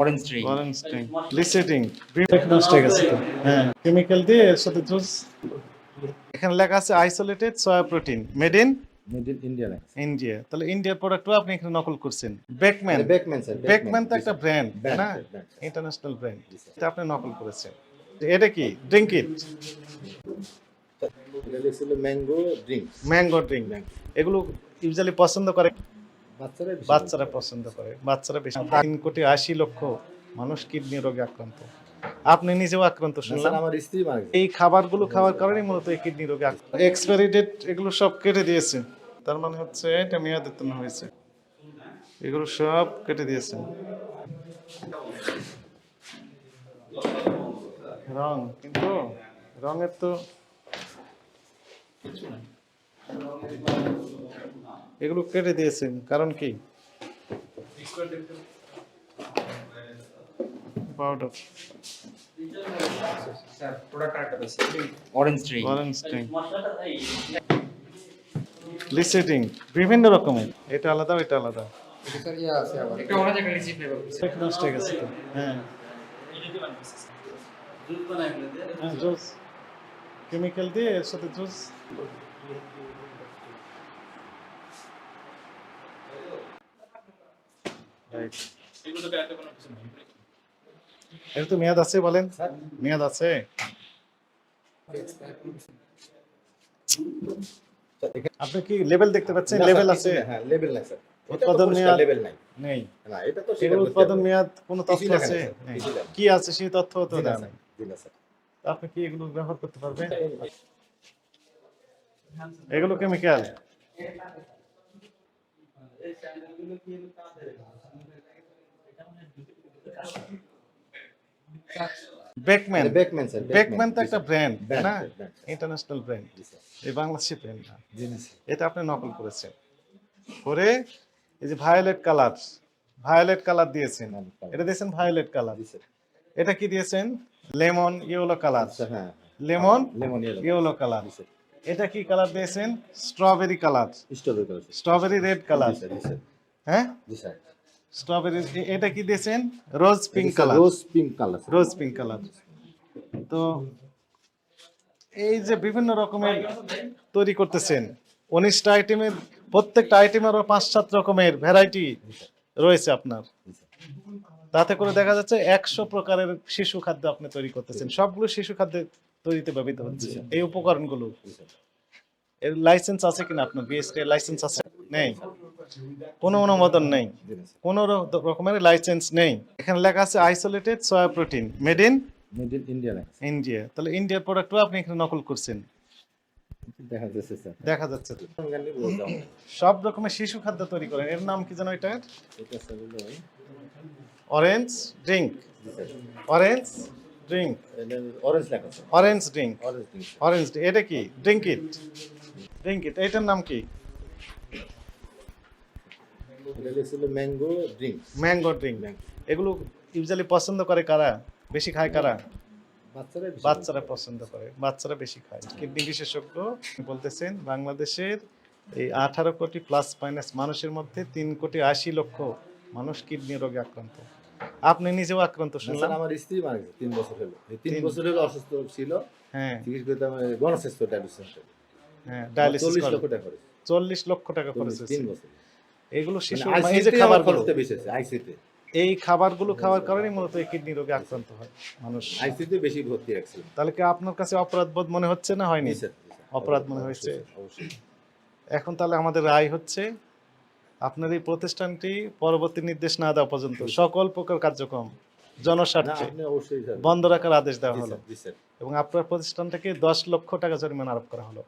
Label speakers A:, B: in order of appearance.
A: Orange tree
B: orange নষ্ট হয়ে গেছে। হ্যাঁ। কেমিক্যাল দিয়ে এর সাথে জুস এখানে লেখা আছে isolated soya protein made in
C: made in India
B: India তাহলে ইন্ডিয়ার প্রোডাক্টও আপনি এখানে নকল করছেন। বেকম্যান
C: বেকম্যান স্যার
B: বেকম্যান তো একটা ব্র্যান্ড না? ইন্টারন্যাশনাল ব্র্যান্ড এটা আপনি নকল করেছেন। এটা কি? Drink it
C: mango drink
B: mango drink এগুলো ইউজুয়ালি পছন্দ করে
C: বাচ্চারা
B: পছন্দ করে। বাচ্চারা বেশি। তিন কোটি আশি লক্ষ মানুষ কিডনি রোগে আক্রান্ত। আপনি নিজেও আক্রান্ত
C: না,
B: শুনলাম।
C: আমার স্ত্রী
B: এই খাবারগুলো খাওয়ার কারণে মূলত এই কিডনি রোগে এক্সপায়ারি ডেট এগুলো সব কেটে দিয়েছে। তার মানে হচ্ছে এটা মেয়াদ উত্তীর্ণ হয়েছে। এগুলো সব কেটে দিয়েছে। রং কিন্তু রঙের তো এগুলো কেটে দিয়েছেন কারণ কি? পাউডার
A: অরেঞ্জ ট্রি
B: অরেঞ্জ ট্রিং লিসেটিং বিভিন্ন রকমের। এটা আলাদা এটা আলাদা।
A: একটা অরেঞ্জ একটা লিচি ফ্লেভার
B: ঠিক নষ্ট গেছে তো। হ্যাঁ। জুস কেমিক্যাল দিয়ে এর সাথে জুস। রাইট এর তো মেয়াদ আছে বলেন? মেয়াদ আছে? আপনি কি লেভেল দেখতে পাচ্ছেন? লেভেল আছে?
C: হ্যাঁ লেভেল নাই স্যার।
B: উৎপাদন মেয়াদ-
C: লেভেল নাই।
B: নেই।
C: না এটা তো
B: এগুলো উৎপাদন মেয়াদ কোনো তথ্য আছে। কি আছে সেই তথ্য? তো
C: জি না,
B: দেওয়া
C: স্যার,
B: নেই
C: জি না, স্যার।
B: আপনি কি এগুলো ব্যবহার করতে পারবেন? এগুলো কেমিক্যাল বেকম্যান
C: এটা বেকম্যান স্যার
B: বেকম্যান তো একটা ব্র্যান্ড না? ইন্টারন্যাশনাল ব্র্যান্ড এই বাংলাদেশি ব্র্যান্ড না?
C: জি না, স্যার।
B: এটা আপনি নকল করেছেন। করে এই যে ভায়োলেট কালার ভায়োলেট কালার দিয়েছেন। এটা দিয়েছেন ভায়োলেট কালার এটা কি দিয়েছেন? লেমন ইয়েলো কালার
C: হ্যাঁ
B: লেমন
C: লেমন ইয়েলো
B: কালার এটা কি কালার দিয়েছেন? Strawberry colour.
C: Strawberry colour
B: strawberry red colour. হ্যাঁ?
C: জি স্যার।
B: স্ট্রবেরি এটা কি দিয়েছেন? Rose pink colour.
C: Rose pink colour
B: rose pink colour. তো এই যে বিভিন্ন রকমের তৈরি করতেছেন উনিশটা আইটেমের প্রত্যেকটা আইটেমেরও পাঁচ সাত রকমের ভ্যারাইটি রয়েছে আপনার। তাতে করে দেখা যাচ্ছে একশো প্রকারের শিশু খাদ্য আপনি তৈরি করতেছেন। সবগুলো শিশু খাদ্যে তৈরিতে ব্যবহৃত হচ্ছে। এই উপকরণগুলো এর লাইসেন্স আছে কিনা আপনার বিএসটি লাইসেন্স আছে? নেই। কোনো অনুমোদন নেই। কোনো রকমের লাইসেন্স নেই। এখানে লেখা আছে isolated soya protein made in
C: made in India
B: India তাহলে ইন্ডিয়ার প্রোডাক্টও আপনি এখানে নকল করছেন।
C: দেখা যাচ্ছে স্যার।
B: দেখা যাচ্ছে। সব রকমের শিশু খাদ্য তৈরি করেন। এর নাম কি যেন এটার?
C: এটা
B: orange drink orange drink
C: orange লেখা
B: অরেঞ্জ ড্রিঙ্ক
C: অরেঞ্জ ড্রিঙ্ক
B: এটা কি? ড্রিঙ্ক ইট ড্রিঙ্ক ইট এটার নাম কি?
C: ম্যাঙ্গো ড্রিঙ্ক
B: ম্যাঙ্গো ড্রিঙ্ক এগুলো ইউজুয়ালি পছন্দ করে কারা? বেশি খায় কারা?
C: বাচ্চারা
B: বাচ্চারা পছন্দ করে। বাচ্চারা বেশি খায়। কিডনি বিশেষজ্ঞ বলতেছেন বাংলাদেশের এই আঠারো কোটি প্লাস মাইনাস মানুষের মধ্যে তিন কোটি আশি লক্ষ মানুষ কিডনি রোগে আক্রান্ত। আপনি নিজেও আক্রান্ত শুনলাম
C: আমার স্ত্রী মারা গেছে তিন বছর হলো। এই তিন বছর হলো অসুস্থ ছিল।
B: হ্যাঁ।
C: চিকিৎসা করতে আমার গণস্বাস্থ্য ডায়ালিসিস
B: হ্যাঁ ডায়ালিসিস
C: চল্লিশ লক্ষ টাকা খরচ।
B: চল্লিশ লক্ষ টাকা খরচ
C: চল্লিশ- তিন বছর।
B: এগুলো শিশু
C: মানে
B: এই যে খাবারগুলো
C: খরচটা বেশি আইসিতে
B: এই খাবারগুলো খাওয়ার কারণে মূলত এই কিডনি রোগে আক্রান্ত হয় মানুষ।
C: আইসিতে বেশি ভর্তি রাখছিল।
B: তাহলে কি আপনার কাছে অপরাধ বোধ মনে হচ্ছে না হয়নি। অপরাধ মনে হয়েছে?
C: অবশ্যই।
B: এখন তাহলে আমাদের রায় হচ্ছে আপনার এই প্রতিষ্ঠানটি পরবর্তী নির্দেশ না দেওয়া পর্যন্ত সকল প্রকার কার্যক্রম জনস্বার্থে বন্ধ রাখার আদেশ দেওয়া হলো। এবং আপনার প্রতিষ্ঠান থেকে দশ লক্ষ টাকা জরিমানা আরোপ করা হলো।